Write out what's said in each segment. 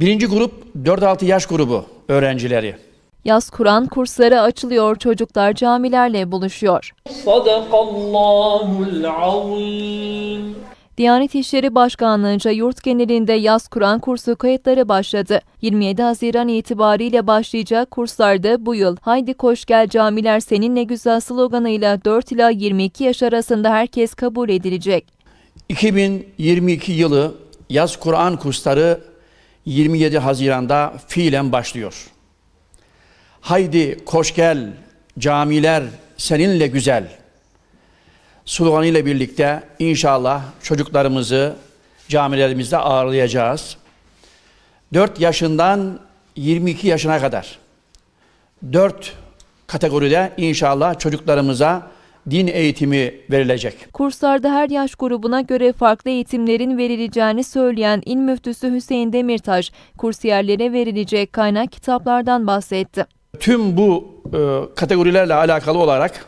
Birinci grup 4-6 yaş grubu öğrencileri. Yaz Kur'an kursları açılıyor, çocuklar camilerle buluşuyor. Diyanet İşleri Başkanlığı'nca yurt genelinde yaz Kur'an kursu kayıtları başladı. 27 Haziran itibariyle başlayacak kurslarda bu yıl Haydi Koş Gel Camiler Seninle Güzel sloganıyla 4 ila 22 yaş arasında herkes kabul edilecek. 2022 yılı yaz Kur'an kursları 27 Haziran'da fiilen başlıyor. Haydi koş gel camiler seninle güzel sloganıyla birlikte inşallah çocuklarımızı camilerimizde ağırlayacağız. 4 yaşından 22 yaşına kadar 4 kategoride inşallah çocuklarımıza din eğitimi verilecek. Kurslarda her yaş grubuna göre farklı eğitimlerin verileceğini söyleyen İl Müftüsü Hüseyin Demirtaş, kursiyerlere verilecek kaynak kitaplardan bahsetti. Tüm bu e, kategorilerle alakalı olarak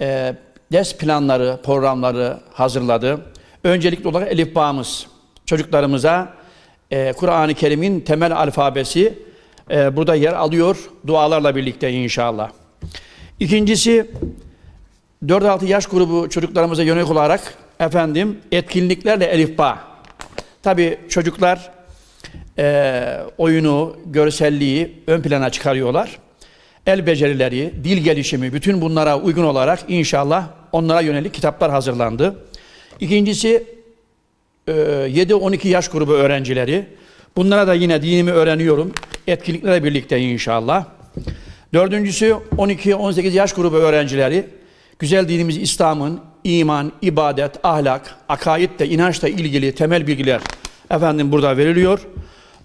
e, ders planları, programları hazırladı. Öncelikli olarak Elif Bağımız. Çocuklarımıza e, Kur'an-ı Kerim'in temel alfabesi e, burada yer alıyor dualarla birlikte inşallah. İkincisi 4-6 yaş grubu çocuklarımıza yönelik olarak efendim etkinliklerle Elif Bağ. Tabii çocuklar e, oyunu, görselliği ön plana çıkarıyorlar. El becerileri, dil gelişimi bütün bunlara uygun olarak inşallah onlara yönelik kitaplar hazırlandı. İkincisi e, 7-12 yaş grubu öğrencileri. Bunlara da yine dinimi öğreniyorum. Etkinliklerle birlikte inşallah. Dördüncüsü 12-18 yaş grubu öğrencileri. Güzel dinimiz İslam'ın iman, ibadet, ahlak, akaidle, inançla ilgili temel bilgiler efendim burada veriliyor.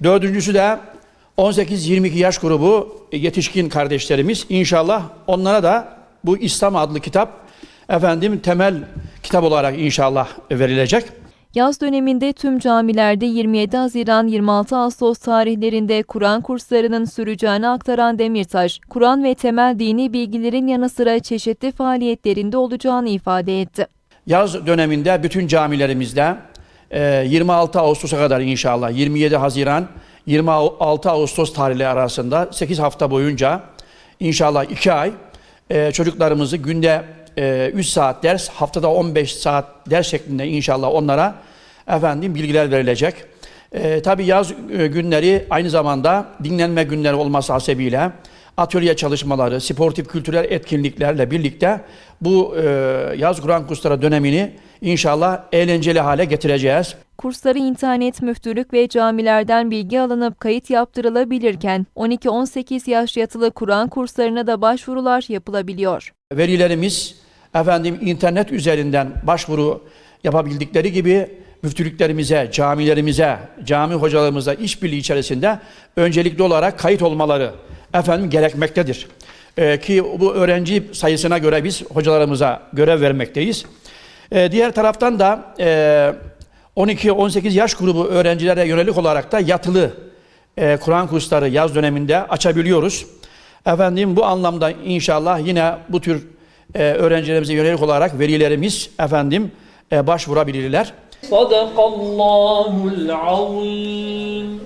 Dördüncüsü de 18-22 yaş grubu yetişkin kardeşlerimiz. İnşallah onlara da bu İslam adlı kitap efendim temel kitap olarak inşallah verilecek. Yaz döneminde tüm camilerde 27 Haziran 26 Ağustos tarihlerinde Kur'an kurslarının süreceğini aktaran Demirtaş, Kur'an ve temel dini bilgilerin yanı sıra çeşitli faaliyetlerinde olacağını ifade etti. Yaz döneminde bütün camilerimizde e, 26 Ağustos'a kadar inşallah 27 Haziran 26 Ağustos tarihleri arasında 8 hafta boyunca inşallah 2 ay e, çocuklarımızı günde e, 3 saat ders haftada 15 saat ders şeklinde inşallah onlara efendim bilgiler verilecek. E, Tabi yaz e, günleri aynı zamanda dinlenme günleri olması hasebiyle atölye çalışmaları, sportif kültürel etkinliklerle birlikte bu e, yaz Kur'an kursları dönemini inşallah eğlenceli hale getireceğiz. Kursları internet, müftülük ve camilerden bilgi alınıp kayıt yaptırılabilirken 12-18 yaş yatılı Kur'an kurslarına da başvurular yapılabiliyor. Velilerimiz efendim internet üzerinden başvuru yapabildikleri gibi müftülüklerimize, camilerimize, cami hocalarımıza işbirliği içerisinde öncelikli olarak kayıt olmaları efendim gerekmektedir. Ee, ki bu öğrenci sayısına göre biz hocalarımıza görev vermekteyiz. Ee, diğer taraftan da e, 12-18 yaş grubu öğrencilere yönelik olarak da yatılı e, Kur'an kursları yaz döneminde açabiliyoruz. Efendim bu anlamda inşallah yine bu tür e, öğrencilerimize yönelik olarak velilerimiz efendim e, başvurabilirler. Sadakallahul azim.